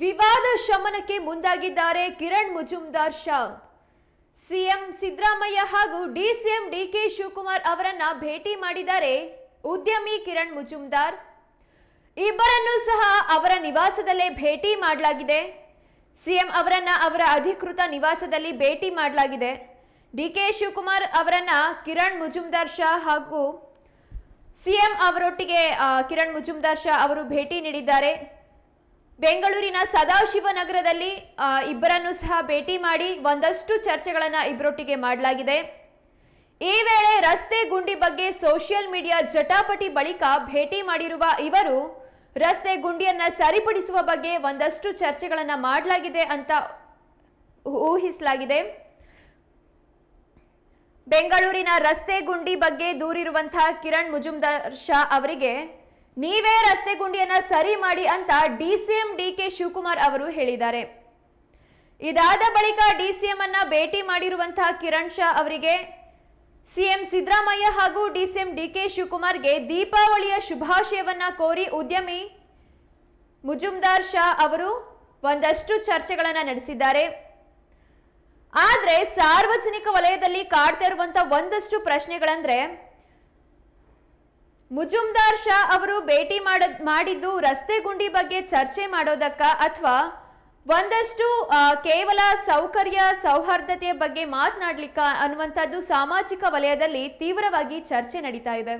ವಿವಾದ ಶಮನಕ್ಕೆ ಮುಂದಾಗಿದ್ದಾರೆ ಕಿರಣ್ ಮುಜುಮ್ದಾರ್ ಶಾ. ಸಿಎಂ ಸಿದ್ದರಾಮಯ್ಯ ಹಾಗೂ ಡಿಸಿಎಂ ಡಿಕೆ ಶಿವಕುಮಾರ್ ಅವರನ್ನ ಭೇಟಿ ಮಾಡಿದ್ದಾರೆ ಉದ್ಯಮಿ ಕಿರಣ್ ಮುಜುಮ್ದಾರ್. ಇಬ್ಬರನ್ನು ಸಹ ಅವರ ನಿವಾಸದಲ್ಲೇ ಭೇಟಿ ಮಾಡಲಾಗಿದೆ. ಸಿಎಂ ಅವರನ್ನ ಅವರ ಅಧಿಕೃತ ನಿವಾಸದಲ್ಲಿ ಭೇಟಿ ಮಾಡಲಾಗಿದೆ. ಡಿಕೆ ಶಿವಕುಮಾರ್ ಅವರನ್ನ ಕಿರಣ್ ಮುಜುಮ್ದಾರ್ ಶಾ ಹಾಗೂ ಸಿಎಂ ಅವರೊಟ್ಟಿಗೆ ಕಿರಣ್ ಮುಜುಮ್ದಾರ್ ಶಾ ಅವರು ಭೇಟಿ ನೀಡಿದ್ದಾರೆ. ಬೆಂಗಳೂರಿನ ಸದಾಶಿವನಗರದಲ್ಲಿ ಇಬ್ಬರನ್ನು ಸಹ ಭೇಟಿ ಮಾಡಿ ಒಂದಷ್ಟು ಚರ್ಚೆಗಳನ್ನು ಇಬ್ಬರೊಟ್ಟಿಗೆ ಮಾಡಲಾಗಿದೆ. ಈ ವೇಳೆ ರಸ್ತೆ ಗುಂಡಿ ಬಗ್ಗೆ ಸೋಷಿಯಲ್ ಮೀಡಿಯಾ ಜಟಾಪಟಿ ಬಳಿಕ ಭೇಟಿ ಮಾಡಿರುವ ಇವರು, ರಸ್ತೆ ಗುಂಡಿಯನ್ನ ಸರಿಪಡಿಸುವ ಬಗ್ಗೆ ಒಂದಷ್ಟು ಚರ್ಚೆಗಳನ್ನ ಮಾಡಲಾಗಿದೆ ಅಂತ ಊಹಿಸಲಾಗಿದೆ. ಬೆಂಗಳೂರಿನ ರಸ್ತೆ ಗುಂಡಿ ಬಗ್ಗೆ ದೂರಿರುವಂತಹ ಕಿರಣ್ ಮುಜುಮ್ದಾರ್ ಶಾ ಅವರಿಗೆ ನೀವೇ ರಸ್ತೆ ಗುಂಡಿಯನ್ನ ಸರಿ ಮಾಡಿ ಅಂತ ಡಿಸಿಎಂ ಡಿಕೆ ಶಿವಕುಮಾರ್ ಅವರು ಹೇಳಿದ್ದಾರೆ. ಇದಾದ ಬಳಿಕ ಡಿಸಿಎಂ ಅನ್ನ ಭೇಟಿ ಮಾಡಿರುವಂತಹ ಕಿರಣ್ ಶಾ ಅವರಿಗೆ ಸಿಎಂ ಸಿದ್ದರಾಮಯ್ಯ ಹಾಗೂ ಡಿಸಿಎಂ ಡಿಕೆ ಶಿವಕುಮಾರ್ಗೆ ದೀಪಾವಳಿಯ ಶುಭಾಶಯವನ್ನ ಕೋರಿ ಉದ್ಯಮಿ ಮುಜುಮ್ದಾರ್ ಶಾ ಅವರು ಒಂದಷ್ಟು ಚರ್ಚೆಗಳನ್ನ ನಡೆಸಿದ್ದಾರೆ. ಆದ್ರೆ ಸಾರ್ವಜನಿಕ ವಲಯದಲ್ಲಿ ಕಾಡ್ತಾ ಇರುವಂತ ಒಂದಷ್ಟು ಪ್ರಶ್ನೆಗಳಂದ್ರೆ ಮುಜುಮ್ದಾರ್ ಶಾ ಅವರು ಭೇಟಿ ಮಾಡ ಮಾಡಿದ್ದು ರಸ್ತೆ ಗುಂಡಿ ಬಗ್ಗೆ ಚರ್ಚೆ ಮಾಡೋದಕ್ಕ ಅಥವಾ ಒಂದಷ್ಟು ಕೇವಲ ಸೌಕರ್ಯ, ಸೌಹಾರ್ದತೆಯ ಬಗ್ಗೆ ಮಾತನಾಡ್ಲಿಕ್ಕ ಅನ್ನುವಂಥದ್ದು ಸಾಮಾಜಿಕ ವಲಯದಲ್ಲಿ ತೀವ್ರವಾಗಿ ಚರ್ಚೆ ನಡೀತಾ ಇದೆ.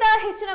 క్రింద ఇచ్చిన